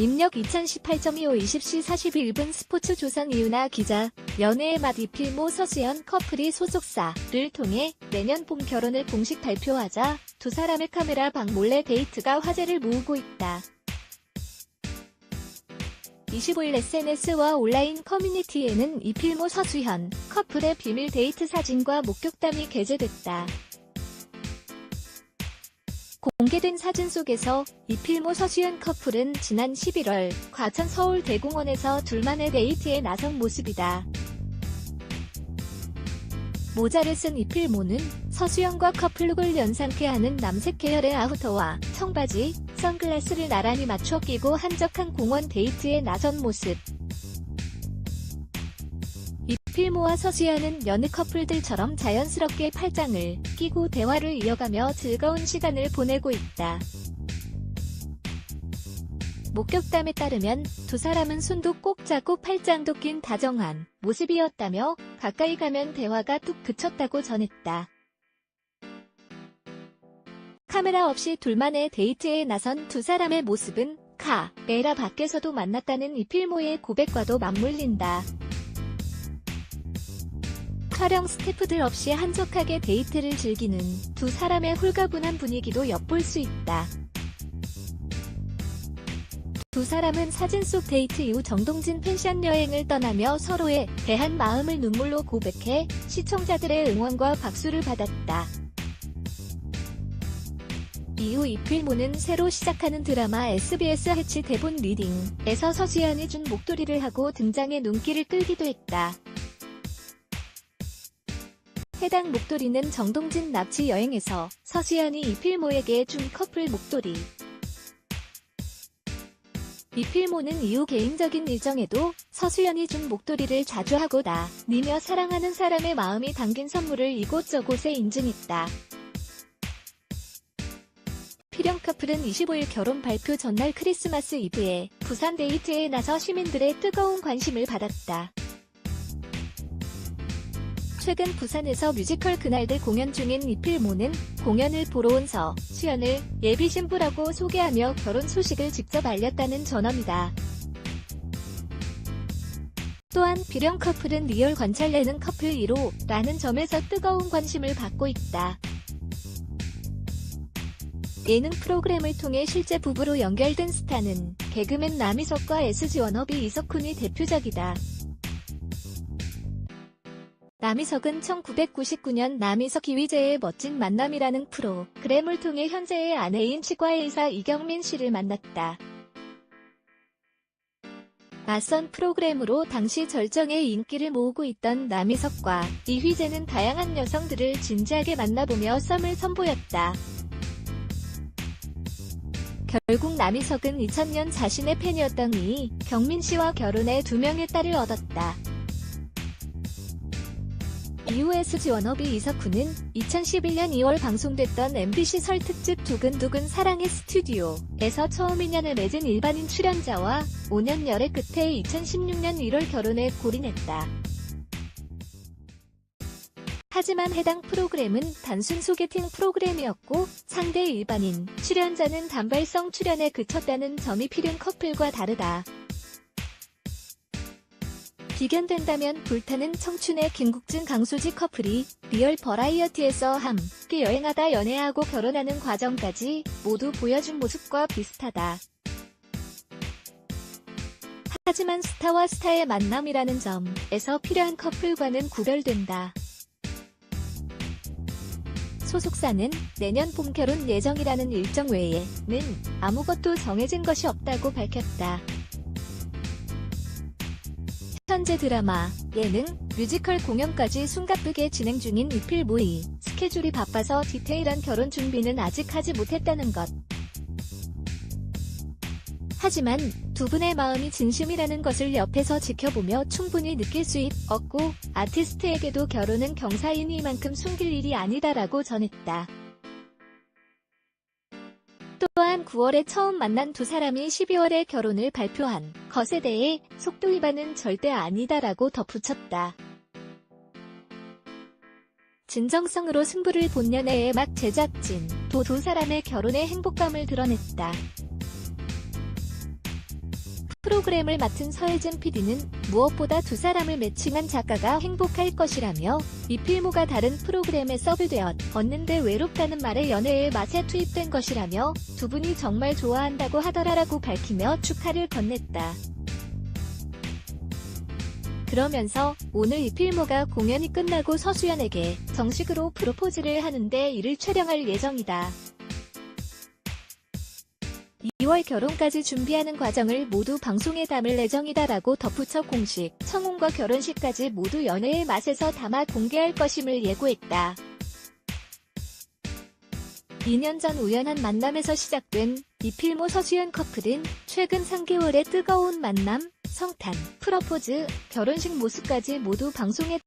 입력 2018.25 20시 41분 스포츠 조선 이유나 기자, 연애의 맛 이필모 서수연 커플이 소속사를 통해 내년 봄 결혼을 공식 발표하자 두 사람의 카메라 방 몰래 데이트가 화제를 모으고 있다. 25일 SNS와 온라인 커뮤니티에는 이필모 서수현 커플의 비밀 데이트 사진과 목격담이 게재됐다. 공개된 사진 속에서 이필모 서수연 커플은 지난 11월 과천 서울대공원에서 둘만의 데이트에 나선 모습이다. 모자를 쓴 이필모는 서수연과 커플룩을 연상케 하는 남색 계열의 아우터와 청바지, 선글라스를 나란히 맞춰 끼고 한적한 공원 데이트에 나선 모습. 모와 서수연은 여느 커플들처럼 자연스럽게 팔짱을 끼고 대화를 이어가며 즐거운 시간을 보내고 있다. 목격담에 따르면 두 사람은 손도 꼭 잡고 팔짱도 낀 다정한 모습이었다며 가까이 가면 대화가 뚝 그쳤다고 전했다. 카메라 없이 둘만의 데이트에 나선 두 사람의 모습은 카메라 밖에서도 만났다는 이필모의 고백과도 맞물린다. 촬영 스태프들 없이 한적하게 데이트를 즐기는 두 사람의 홀가분한 분위기도 엿볼 수 있다. 두 사람은 사진 속 데이트 이후 정동진 펜션 여행을 떠나며 서로에 대한 마음을 눈물로 고백해 시청자들의 응원과 박수를 받았다. 이후 이필모는 새로 시작하는 드라마 SBS 해치 대본 리딩에서 서수연이 준 목도리를 하고 등장해 눈길을 끌기도 했다. 해당 목도리는 정동진 납치 여행에서 서수연이 이필모에게 준 커플 목도리. 이필모는 이후 개인적인 일정에도 서수연이 준 목도리를 자주 하고 다니며 사랑하는 사람의 마음이 담긴 선물을 이곳저곳에 인증했다. 필영 커플은 25일 결혼 발표 전날 크리스마스 이브에 부산 데이트에 나서 시민들의 뜨거운 관심을 받았다. 최근 부산에서 뮤지컬 그날들 공연 중인 이필모는 공연을 보러 온 서 수연을 예비 신부라고 소개하며 결혼 소식을 직접 알렸다는 전언이다. 또한 비령 커플은 리얼 관찰내는 커플 1호라는 점에서 뜨거운 관심을 받고 있다. 예능 프로그램을 통해 실제 부부로 연결된 스타는 개그맨 남희석과 SG 워너비 이석훈이 대표적이다. 남희석은 1999년 남희석 이휘재의 멋진 만남이라는 프로그램을 통해 현재의 아내인 치과의사 이경민 씨를 만났다. 낯선 프로그램으로 당시 절정의 인기를 모으고 있던 남희석과 이휘재는 다양한 여성들을 진지하게 만나보며 썸을 선보였다. 결국 남희석은 2000년 자신의 팬이었던 이 경민 씨와 결혼해 두 명의 딸을 얻었다. 이후 SG 워너비 이석훈은 2011년 2월 방송됐던 MBC 설 특집 두근두근 사랑의 스튜디오에서 처음 인연을 맺은 일반인 출연자와 5년 열애 끝에 2016년 1월 결혼에 골인했다. 하지만 해당 프로그램은 단순 소개팅 프로그램이었고 상대 일반인 출연자는 단발성 출연에 그쳤다는 점이 필연 커플과 다르다. 비견된다면 불타는 청춘의 김국진 강수지 커플이 리얼 버라이어티에서 함께 여행하다 연애하고 결혼하는 과정까지 모두 보여준 모습과 비슷하다. 하지만 스타와 스타의 만남이라는 점에서 필요한 커플과는 구별된다. 소속사는 내년 봄 결혼 예정이라는 일정 외에는 아무것도 정해진 것이 없다고 밝혔다. 현재 드라마, 예능, 뮤지컬 공연까지 숨가쁘게 진행 중인 이필모이 스케줄이 바빠서 디테일한 결혼 준비는 아직 하지 못했다는 것. 하지만 두 분의 마음이 진심이라는 것을 옆에서 지켜보며 충분히 느낄 수 있었고 아티스트에게도 결혼은 경사이니만큼 숨길 일이 아니다라고 전했다. 또한 9월에 처음 만난 두 사람이 12월에 결혼을 발표한 것에 대해 속도 위반은 절대 아니다라고 덧붙였다. 진정성으로 승부를 본 연애의 막 제작진, 도 두 사람의 결혼의 행복감을 드러냈다. 프로그램을 맡은 서혜진 PD는 무엇보다 두 사람을 매칭한 작가가 행복할 것이라며 이 필모가 다른 프로그램에 서브되었 얻는데 외롭다는 말에 연애의 맛에 투입된 것이라며 두 분이 정말 좋아한다고 하더라라고 밝히며 축하를 건넸다. 그러면서 오늘 이 필모가 공연이 끝나고 서수연에게 정식으로 프로포즈를 하는데 이를 촬영할 예정이다. 2월 결혼까지 준비하는 과정을 모두 방송에 담을 예정이다라고 덧붙여 공식, 청혼과 결혼식까지 모두 연애의 맛에서 담아 공개할 것임을 예고했다. 2년 전 우연한 만남에서 시작된 이필모 서수연 커플은 최근 3개월의 뜨거운 만남, 성탄, 프러포즈, 결혼식 모습까지 모두 방송에